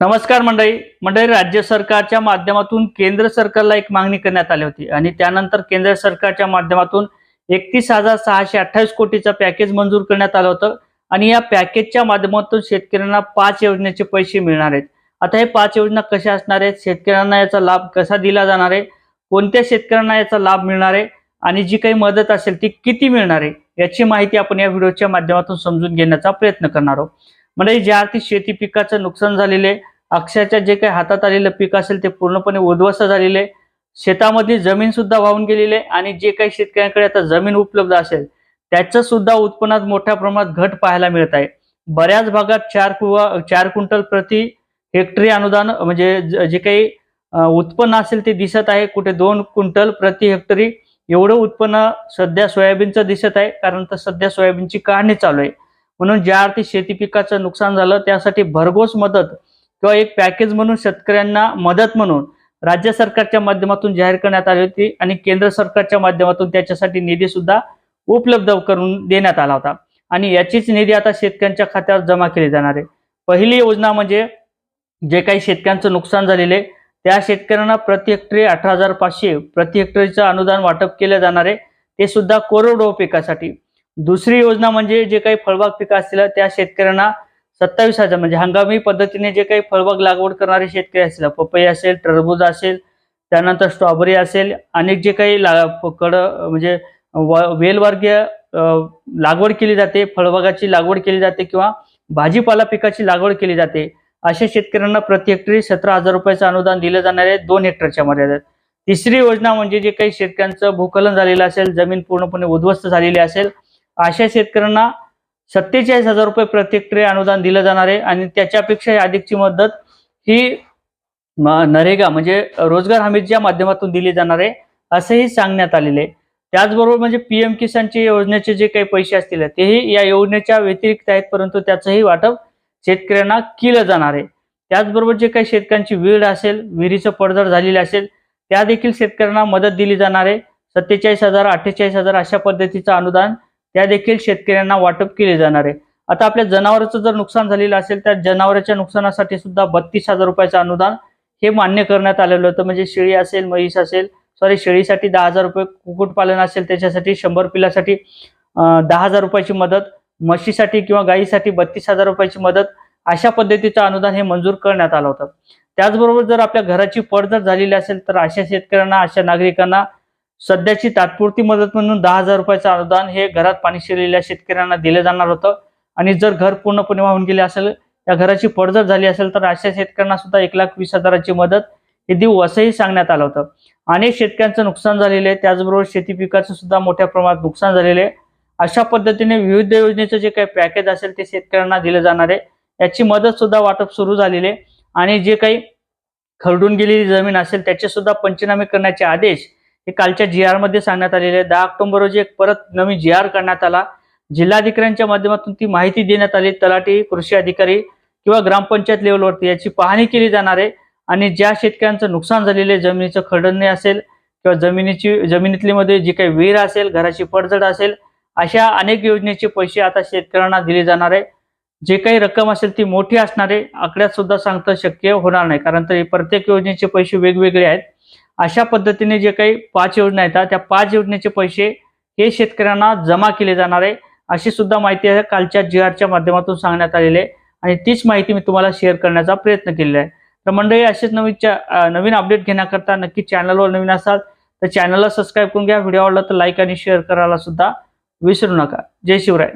नमस्कार मंडळी. मंडळी राज्य सरकारच्या माध्यमातून केंद्र सरकारला एक मागणी करण्यात आली होती आणि त्यानंतर केंद्र सरकारच्या माध्यमातून एकतीस हजार सहाशे अठ्ठावीस कोटीचं पॅकेज मंजूर करण्यात आलं होतं आणि या पॅकेजच्या माध्यमातून शेतकऱ्यांना पाच योजनेचे पैसे मिळणार आहेत. आता हे पाच योजना कशा असणार आहेत? शेतकऱ्यांना याचा लाभ कसा दिला जाणार आहे? कोणत्या शेतकऱ्यांना याचा लाभ मिळणार आहे? आणि जी काही मदत असेल ती किती मिळणार आहे? याची माहिती आपण या व्हिडिओच्या माध्यमातून समजून घेण्याचा प्रयत्न करणार आहोत. म्हणजे ज्या अर्थी शेती पिकाचं नुकसान झालेले अक्षरशः जे काही हातात आलेलं पीक असेल ते पूर्णपणे उद्ध्वस्त झालेले शेतामधली जमीन सुद्धा वाहून गेलेली आहे आणि जे काही शेतकऱ्यांकडे आता जमीन उपलब्ध असेल त्याचं सुद्धा उत्पन्नात मोठ्या प्रमाणात घट पाहायला मिळत आहे. बऱ्याच भागात चार किंवा चार क्विंटल प्रति हेक्टरी अनुदान म्हणजे ज- जे काही उत्पन्न असेल ते दिसत आहे. कुठे दोन क्विंटल प्रति हेक्टरी एवढं उत्पन्न सध्या सोयाबीनचं दिसत आहे कारण तर सध्या सोयाबीनची काढणी चालू आहे. म्हणून ज्या अर्थी शेती पिकाचं नुकसान झालं त्यासाठी भरघोस मदत किंवा एक पॅकेज म्हणून शेतकऱ्यांना मदत म्हणून राज्य सरकारच्या माध्यमातून जाहीर करण्यात आली होती आणि केंद्र सरकारच्या माध्यमातून त्याच्यासाठी निधी सुद्धा उपलब्ध करून देण्यात आला होता. आणि याचीच निधी आता शेतकऱ्यांच्या खात्यावर जमा केली जाणार आहे. पहिली योजना म्हणजे जे काही शेतकऱ्यांचं नुकसान झालेले आहे, त्या शेतकऱ्यांना प्रति हेक्टरी अठरा हजार पाचशे प्रति हेक्टरीचं अनुदान वाटप केलं जाणार आहे. ते सुद्धा कोरडवाहू पिकासाठी. दुसरी योजना म्हणजे जे काही फळबाग पिकं असतील त्या शेतकऱ्यांना सत्तावीस हजार म्हणजे हंगामी पद्धतीने जे काही फळबाग लागवड करणारे शेतकरी असतील पपई असेल टरबूज असेल त्यानंतर स्ट्रॉबेरी असेल अनेक जे काही ला कड म्हणजे व- वेलवर्गीय लागवड केली जाते फळबागाची लागवड केली जाते किंवा भाजीपाला पिकाची लागवड केली जाते अशा शेतकऱ्यांना प्रति हेक्टरी सतरा हजार रुपयाचं अनुदान दिलं जाणार आहे दोन हेक्टरच्या मर्यादेत. तिसरी योजना म्हणजे जे काही शेतकऱ्यांचं भूकलन झालेलं असेल जमीन पूर्णपणे उद्ध्वस्त झालेली असेल अशा शेतकऱ्यांना सत्तेचाळीस हजार रुपये प्रति अनुदान दिलं जाणार आहे आणि त्याच्यापेक्षा अधिकची मदत ही नरेगा म्हणजे रोजगार हमीच्या माध्यमातून दिली जाणार आहे असंही सांगण्यात आलेले आहे. त्याचबरोबर म्हणजे पीएम किसानचे योजनेचे जे काही पैसे असतील तेही या योजनेच्या व्यतिरिक्त आहेत परंतु त्याचंही वाटप शेतकऱ्यांना केलं जाणार आहे. त्याचबरोबर जे काही शेतकऱ्यांची वीड असेल विहिरीचं पडझड झालेली असेल त्या देखील शेतकऱ्यांना मदत दिली जाणार आहे. सत्तेचाळीस हजार अठ्ठेचाळीस हजार अशा पद्धतीचं अनुदान त्या देखील शेतकऱ्यांना वाटप केले जाणार आहे. आता आपल्या जनावरांचं जर नुकसान झालेलं असेल तर जनावरांच्या नुकसानासाठी सुद्धा बत्तीस हजार रुपयाचं अनुदान हे मान्य करण्यात आलेलं होतं. म्हणजे शेळी असेल म्हैस असेल सॉरी शेळीसाठी दहा हजार रुपये कुक्कुटपालन असेल त्याच्यासाठी शंभर पिलासाठी दहा हजार रुपयाची मदत म्हशीसाठी किंवा गायीसाठी बत्तीस हजार रुपयाची मदत अशा पद्धतीचं अनुदान हे मंजूर करण्यात आलं होतं. त्याचबरोबर जर आपल्या घराची पड जर झालेली असेल तर अशा शेतकऱ्यांना अशा नागरिकांना सध्याची तात्पुरती मदत म्हणून दहा हजार रुपयाचं अनुदान हे घरात पाणी शिरलेल्या शेतकऱ्यांना दिलं जाणार होतं. आणि जर घर पूर्णपणे वाहून गेले असेल त्या घराची पडझड झाली असेल तर अशा शेतकऱ्यांना सुद्धा एक लाख वीस हजाराची मदत हे देऊ असंही सांगण्यात आलं होतं. अनेक शेतकऱ्यांचं नुकसान झालेलं आहे. त्याचबरोबर शेती पिकाचं सुद्धा मोठ्या प्रमाणात नुकसान झालेलं आहे. अशा पद्धतीने विविध योजनेचं जे काही पॅकेज असेल ते शेतकऱ्यांना दिलं जाणार आहे. याची मदत सुद्धा वाटप सुरू झालेली आहे. आणि जे काही खरडून गेलेली जमीन असेल त्याचे सुद्धा पंचनामे करण्याचे आदेश हे कालच्या जी आरमध्ये सांगण्यात आलेले आहे. दहा ऑक्टोबर रोजी एक परत नवीन जी आर करण्यात आला. जिल्हाधिकाऱ्यांच्या माध्यमातून ती माहिती देण्यात आली. तलाठी कृषी अधिकारी किंवा ग्रामपंचायत लेवलवरती याची पाहणी केली जाणार आहे. आणि ज्या शेतकऱ्यांचं नुकसान झालेलं आहे जमिनीचं खडणे असेल किंवा जमिनीची जमिनीतली मध्ये जी काही विहीर असेल घराची पडझड असेल अशा अनेक योजनेचे पैसे आता शेतकऱ्यांना दिले जाणार आहे. जे काही रक्कम असेल ती मोठी असणार आहे. आकड्यात सुद्धा सांगता शक्य होणार नाही. कारण तर प्रत्येक योजनेचे पैसे वेगवेगळे आहेत. अशा पद्धतीने जे काही पाच योजना आहेत त्या पाच योजनेचे पैसे हे शेतकऱ्यांना जमा केले जाणार आहे अशी सुद्धा माहिती आहे कालच्या जी आरच्या माध्यमातून सांगण्यात आलेली आहे. आणि तीच माहिती मी तुम्हाला शेअर करण्याचा प्रयत्न केलेला आहे. तर मंडळी असेच नवीन नवीन अपडेट घेण्याकरता नक्की चॅनलवर नवीन असाल तर चॅनलला सबस्क्राईब करून घ्या. व्हिडिओ आवडला तर लाईक आणि शेअर करायला सुद्धा विसरू नका. जय शिवराय.